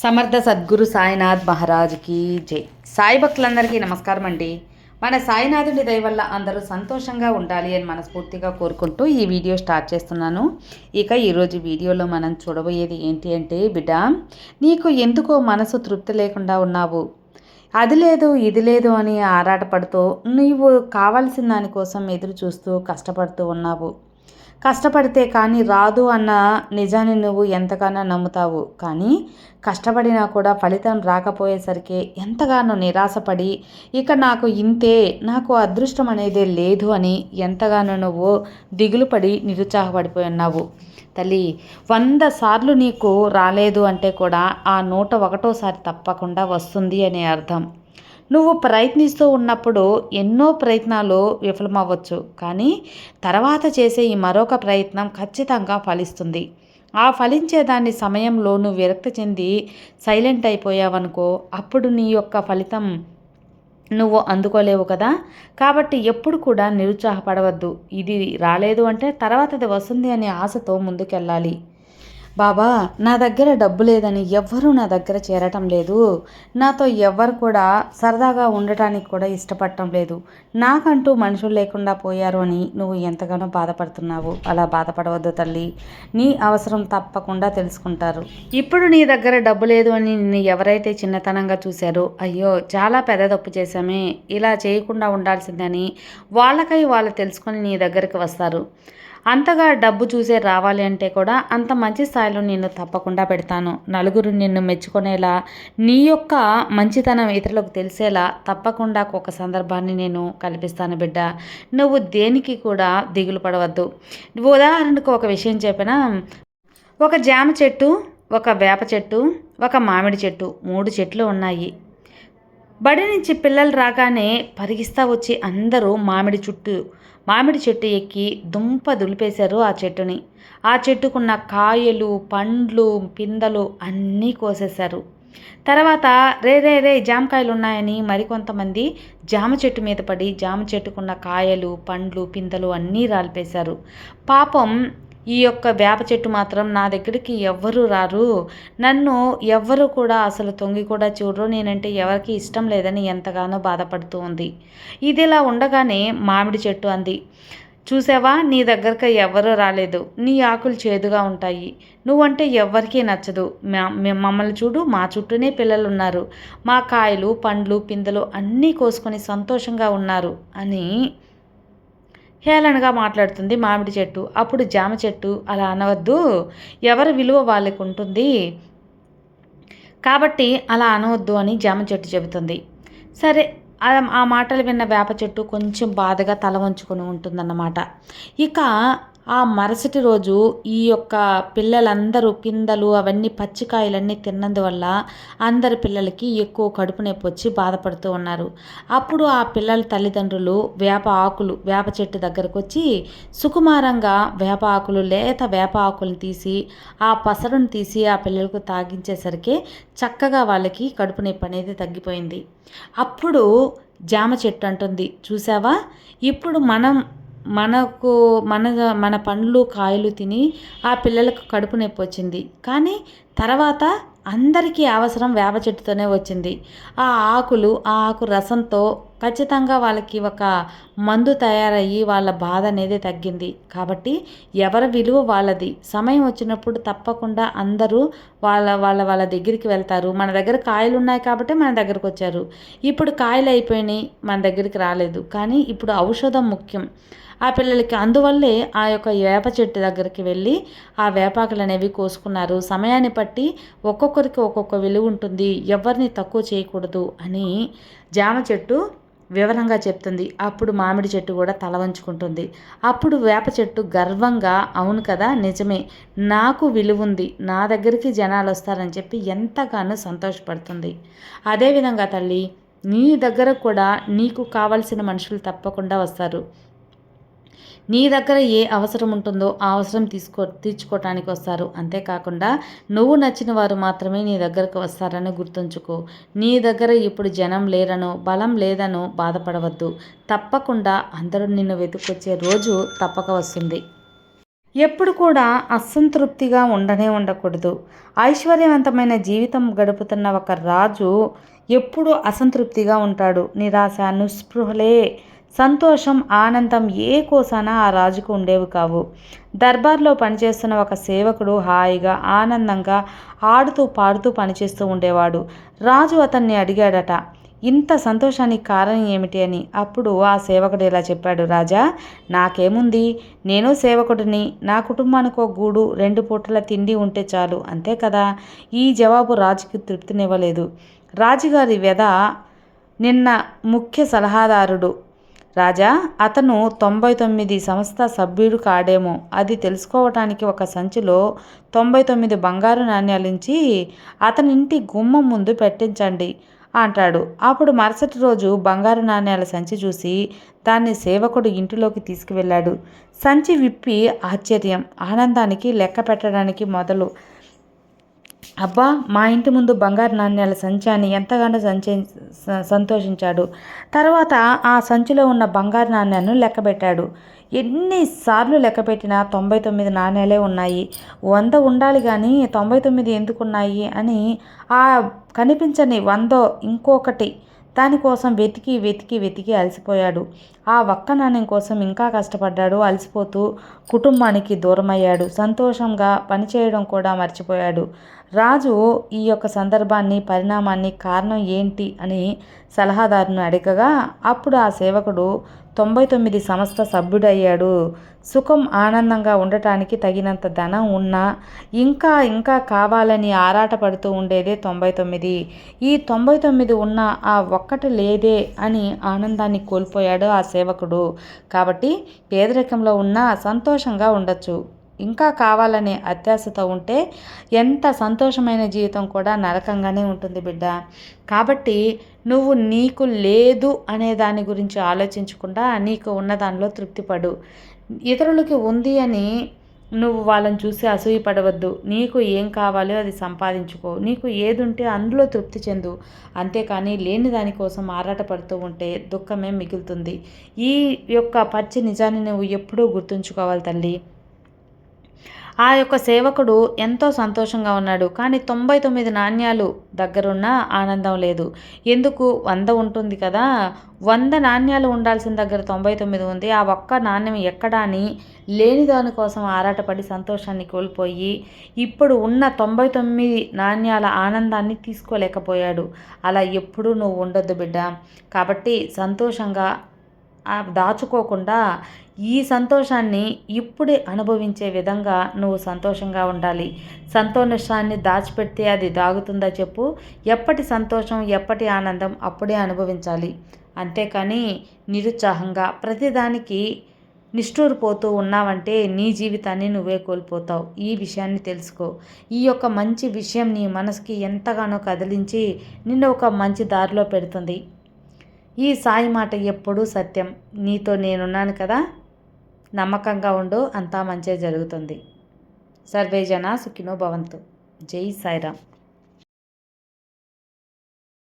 సమర్థ సద్గురు సాయినాథ్ మహారాజ్కి జై. సాయి భక్తులందరికీ నమస్కారం అండి. మన సాయినాథుడి దయ వల్ల అందరూ సంతోషంగా ఉండాలి అని మనస్ఫూర్తిగా కోరుకుంటూ ఈ వీడియో స్టార్ట్ చేస్తున్నాను. ఇక ఈరోజు వీడియోలో మనం చూడబోయేది ఏంటి అంటే బిడ్డ నీకు ఎందుకో మనసు తృప్తి లేకుండా ఉన్నావు? అది లేదు ఇది లేదు అని ఆరాటపడుతూ నీవు కావాల్సిన దానికోసం ఎదురు చూస్తూ కష్టపడుతూ ఉన్నావు. కష్టపడితే కానీ రాదు అన్న నిజాన్ని నువ్వు ఎంతగానో నమ్ముతావు. కానీ కష్టపడినా కూడా ఫలితం రాకపోయేసరికి ఎంతగానో నిరాశపడి ఇక నాకు ఇంతే నాకు అదృష్టం అనేది లేదు అని ఎంతగానో నువ్వు దిగులు పడి నిరుత్సాహపడిపోయి ఉన్నావు తల్లి వంద సార్లు నీకు రాలేదు అంటే కూడా ఆ నూట ఒకటోసారి తప్పకుండా వస్తుంది అనే అర్థం. నువ్వు ప్రయత్నిస్తూ ఉన్నప్పుడు ఎన్నో ప్రయత్నాలు విఫలమవ్వచ్చు. కానీ తర్వాత చేసే ఈ మరొక ప్రయత్నం ఖచ్చితంగా ఫలిస్తుంది. ఆ ఫలించేదాని సమయంలో నువ్వు విరక్తి చెంది సైలెంట్ అయిపోయావనుకో అప్పుడు నీ యొక్క ఫలితం నువ్వు అందుకోలేవు కదా. కాబట్టి ఎప్పుడు కూడా నిరుత్సాహపడవద్దు. ఇది రాలేదు అంటే తర్వాత అది వస్తుంది అనే ఆశతో ముందుకెళ్ళాలి. బాబా నా దగ్గర డబ్బు లేదని ఎవ్వరూ నా దగ్గర చేరటం లేదు. నాతో ఎవ్వరు కూడా సరదాగా ఉండటానికి కూడా ఇష్టపడటం లేదు. నాకంటూ మనుషులు లేకుండా పోయారు అని నువ్వు ఎంతగానో బాధపడుతున్నావు. అలా బాధపడవద్దు తల్లి. నీ అవసరం తప్పకుండా తెలుసుకుంటారు. ఇప్పుడు నీ దగ్గర డబ్బు లేదు అని నిన్ను ఎవరైతే చిన్నతనంగా చూశారో అయ్యో చాలా పెద్ద తప్పు చేశామే. ఇలా చేయకుండా ఉండాల్సిందని వాళ్ళకై వాళ్ళు తెలుసుకొని నీ దగ్గరికి వస్తారు. అంతగా డబ్బు చూసే రావాలి అంటే కూడా అంత మంచి స్థాయిలో నిన్ను తప్పకుండా పెడతాను. నలుగురు నిన్ను మెచ్చుకునేలా నీ యొక్క మంచితనం ఇతరులకు తెలిసేలా తప్పకుండా ఒక సందర్భాన్ని నేను కల్పిస్తాను బిడ్డ. నువ్వు దేనికి కూడా దిగులు పడవద్దు. ఉదాహరణకు ఒక విషయం చెప్పిన? ఒక జామ చెట్టు ఒక వేప చెట్టు ఒక మామిడి చెట్టు మూడు చెట్లు ఉన్నాయి. బడి నుంచి పిల్లలు రాగానే పరిగిస్తా వచ్చి అందరూ మామిడి చుట్టూ మామిడి చెట్టు ఎక్కి దుంప దులిపేశారు ఆ చెట్టుని. ఆ చెట్టుకున్న కాయలు పండ్లు పిందలు అన్నీ కోసేశారు. తర్వాత రే రే రే జామకాయలు ఉన్నాయని మరికొంతమంది జామ చెట్టు మీద పడి జామ చెట్టుకున్న కాయలు పండ్లు పిందలు అన్నీ రాలిపేశారు. పాపం ఈ యొక్క వేప చెట్టు మాత్రం నా దగ్గరికి ఎవ్వరూ రారు. నన్ను ఎవ్వరు కూడా అసలు తొంగి కూడా చూడరు. నేనంటే ఎవరికి ఇష్టం లేదని ఎంతగానో బాధపడుతూ ఉంది. ఇదిలా ఉండగానే మామిడి చెట్టు అంది. చూసావా? నీ దగ్గరకు ఎవ్వరూ రాలేదు. నీ ఆకులు చేదుగా ఉంటాయి. నువ్వంటే ఎవ్వరికీ నచ్చదు. మమ్మల్ని చూడు. మా చుట్టూనే పిల్లలు ఉన్నారు మా కాయలు పండ్లు పిందెలు అన్నీ కోసుకొని సంతోషంగా ఉన్నారు అని హేళనగా మాట్లాడుతుంది మామిడి చెట్టు. అప్పుడు జామ చెట్టు అలా అనవద్దు. ఎవరి విలువ వాళ్ళకు ఉంటుంది. కాబట్టి అలా అనవద్దు అని జామ చెట్టు చెబుతుంది. సరే ఆ మాటలు విన్న వేప చెట్టు కొంచెం బాధగా తల వంచుకొని ఉంటుందన్నమాట. ఇక ఆ మరుసటి రోజు ఈ యొక్క పిల్లలందరూ పిందలు అవన్నీ పచ్చికాయలన్నీ తిన్నందువల్ల అందరి పిల్లలకి ఎక్కువ కడుపు నొప్పి వచ్చి బాధపడుతూ ఉన్నారు. అప్పుడు ఆ పిల్లల తల్లిదండ్రులు వేప ఆకులు వేప చెట్టు దగ్గరకు వచ్చి సుకుమారంగా వేప ఆకులు లేత వేప ఆకులను తీసి ఆ పసరును తీసి ఆ పిల్లలకు తాగించేసరికి చక్కగా వాళ్ళకి కడుపు నొప్పి అనేది తగ్గిపోయింది. అప్పుడు జామ చెట్టు అంటుంది చూసావా ఇప్పుడు మనం మనకు మన మన పండ్లు కాయలు తిని ఆ పిల్లలకు కడుపు నొప్పి వచ్చింది. కానీ తర్వాత అందరికీ అవసరం వేప చెట్టుతోనే వచ్చింది. ఆ ఆకులు ఆ ఆకు రసంతో ఖచ్చితంగా వాళ్ళకి ఒక మందు తయారయ్యి వాళ్ళ బాధ అనేది తగ్గింది. కాబట్టి ఎవరి విలువ వాళ్ళది. సమయం వచ్చినప్పుడు తప్పకుండా అందరూ వాళ్ళ వాళ్ళ వాళ్ళ దగ్గరికి వెళ్తారు. మన దగ్గర కాయలు ఉన్నాయి కాబట్టి మన దగ్గరకు వచ్చారు. ఇప్పుడు కాయలు అయిపోయినాయి మన దగ్గరికి రాలేదు. కానీ ఇప్పుడు ఔషధం ముఖ్యం. ఆ పిల్లలకి అందువల్లే ఆ యొక్క వేప చెట్టు దగ్గరికి వెళ్ళి ఆ వేపాకులు అనేవి కోసుకున్నారు. సమయాన్ని బట్టి ఒక్కొక్కరికి ఒక్కొక్క విలువ ఉంటుంది. ఎవరిని తక్కువ చేయకూడదు అని జామ చెట్టు వివరంగా చెప్తుంది. అప్పుడు మామిడి చెట్టు కూడా తల వంచుకుంటుంది. అప్పుడు వేప చెట్టు గర్వంగా అవును కదా నిజమే. నాకు విలువ ఉంది. నా దగ్గరికి జనాలు వస్తారని చెప్పి ఎంతగానో సంతోషపడుతుంది. అదేవిధంగా తల్లి నీ దగ్గర కూడా నీకు కావలసిన మనుషులు తప్పకుండా వస్తారు. నీ దగ్గర ఏ అవసరం ఉంటుందో ఆ అవసరం తీసుకో తీర్చుకోవటానికి వస్తారు. అంతేకాకుండా నువ్వు నచ్చిన వారు మాత్రమే నీ దగ్గరకు వస్తారని గుర్తుంచుకో. నీ దగ్గర ఇప్పుడు జనం లేరనో బలం లేదనో బాధపడవద్దు. తప్పకుండా అందరూ నిన్ను వెతుకొచ్చే రోజు తప్పక వస్తుంది. ఎప్పుడు కూడా అసంతృప్తిగా ఉండనే ఉండకూడదు. ఐశ్వర్యవంతమైన జీవితం గడుపుతున్న ఒక రాజు ఎప్పుడూ అసంతృప్తిగా ఉంటాడు. నిరాశ నిస్పృహలే సంతోషం ఆనందం ఏ కోసాన ఆ రాజుకు ఉండేవి కావు. దర్బార్లో పనిచేస్తున్న ఒక సేవకుడు హాయిగా ఆనందంగా ఆడుతూ పాడుతూ పనిచేస్తూ ఉండేవాడు. రాజు అతన్ని అడిగాడట ఇంత సంతోషానికి కారణం ఏమిటి అని? అప్పుడు ఆ సేవకుడు ఇలా చెప్పాడు రాజా నాకేముంది? నేను సేవకుడిని నా కుటుంబానికి ఒక గూడు రెండు పూటల తిండి ఉంటే చాలు అంతే కదా? ఈ జవాబు రాజుకి తృప్తినివ్వలేదు. రాజుగారి వ్యధ నిన్న ముఖ్య సలహాదారుడు రాజా అతను తొంభై తొమ్మిది సంస్థ సభ్యుడు కాడేమో. అది తెలుసుకోవటానికి ఒక సంచిలో తొంభై తొమ్మిది బంగారు నాణ్యాలించి అతని ఇంటి గుమ్మం ముందు పెట్టించండి అంటాడు. అప్పుడు మరుసటి రోజు బంగారు నాణ్యాల సంచి చూసి దాన్ని సేవకుడు ఇంటిలోకి తీసుకువెళ్ళాడు. సంచి విప్పి ఆశ్చర్యం ఆనందానికి లెక్క పెట్టడానికి మొదలు అబ్బా మా ఇంటి ముందు బంగారు నాణ్యాల సంచాన్ని ఎంతగానో సంచే సంతోషించాడు. తర్వాత ఆ సంచిలో ఉన్న బంగారు నాణ్యాలను లెక్కబెట్టాడు. ఎన్నిసార్లు లెక్క పెట్టినా తొంభై తొమ్మిది నాణ్యాలే ఉన్నాయి. వంద ఉండాలి కానీ తొంభై తొమ్మిది ఎందుకు ఉన్నాయి అని ఆ కనిపించని వందో ఇంకొకటి దానికోసం వెతికి వెతికి వెతికి అలసిపోయాడు. ఆ ఒక్క నాణ్యం కోసం ఇంకా కష్టపడ్డాడు. అలసిపోతూ కుటుంబానికి దూరమయ్యాడు. సంతోషంగా పనిచేయడం కూడా మర్చిపోయాడు. రాజు ఈ యొక్క సందర్భాన్ని పరిణామాన్ని కారణం ఏంటి అని సలహాదారును అడగగా అప్పుడు ఆ సేవకుడు తొంభై తొమ్మిది సంస్థ సభ్యుడయ్యాడు. సుఖం ఆనందంగా ఉండటానికి తగినంత ధనం ఉన్నా ఇంకా ఇంకా కావాలని ఆరాటపడుతూ ఉండేదే తొంభై తొమ్మిది. ఈ తొంభై తొమ్మిది ఉన్న ఆ ఒక్కటి లేదే అని ఆనందాన్ని కోల్పోయాడు ఆ సేవకుడు. కాబట్టి పేదరికంలో ఉన్నా సంతోషంగా ఉండొచ్చు. ఇంకా కావాలనే అత్యాశతో ఉంటే ఎంత సంతోషమైన జీవితం కూడా నరకంగానే ఉంటుంది బిడ్డ. కాబట్టి నువ్వు నీకు లేదు అనే దాని గురించి ఆలోచించకుండా నీకు ఉన్న దానిలో తృప్తిపడు. ఇతరులకి ఉంది అని నువ్వు వాళ్ళని చూసి అసూయపడవద్దు. నీకు ఏం కావాలో అది సంపాదించుకో. నీకు ఏది ఉంటే అందులో తృప్తి చెందు. అంతేకాని లేని దానికోసం ఆరాటపడుతూ ఉంటే దుఃఖమే మిగులుతుంది. ఈ యొక్క పచ్చి నిజాన్ని నువ్వు ఎప్పుడూ గుర్తుంచుకోవాలి తల్లి. ఆ యొక్క సేవకుడు ఎంతో సంతోషంగా ఉన్నాడు. కానీ తొంభై తొమ్మిది నాణ్యాలు దగ్గరున్న ఆనందం లేదు. ఎందుకు? వంద ఉంటుంది కదా. వంద నాణ్యాలు ఉండాల్సిన దగ్గర తొంభై తొమ్మిది ఉంది. ఆ ఒక్క నాణ్యం ఎక్కడా అని లేని దానికోసం ఆరాటపడి సంతోషాన్ని కోల్పోయి ఇప్పుడు ఉన్న తొంభై తొమ్మిది నాణ్యాల ఆనందాన్ని తీసుకోలేకపోయాడు. అలా ఎప్పుడూ నువ్వు ఉండొద్దు బిడ్డ. కాబట్టి సంతోషంగా దాచుకోకుండా ఈ సంతోషాన్ని ఇప్పుడే అనుభవించే విధంగా నువ్వు సంతోషంగా ఉండాలి. సంతోషాన్ని దాచిపెడితే అది దాగుతుందా చెప్పు. ఎప్పటి సంతోషం ఎప్పటి ఆనందం అప్పుడే అనుభవించాలి. అంతేకాని నిరుత్సాహంగా ప్రతిదానికి నిష్ఠూరిపోతూ ఉన్నావంటే నీ జీవితాన్ని నువ్వే కోల్పోతావు. ఈ విషయాన్ని తెలుసుకో. ఈ యొక్క మంచి విషయం నీ మనసుకి ఎంతగానో కదిలించి నిన్ను ఒక మంచి దారిలో పెడుతుంది. ఈ సాయి మాట ఎప్పుడూ సత్యం. నీతో నేనున్నాను కదా? నమ్మకంగా ఉండు అంతా మంచిగా జరుగుతుంది. సర్వేజన సుఖినో భవంతు. జై సాయిరామ్.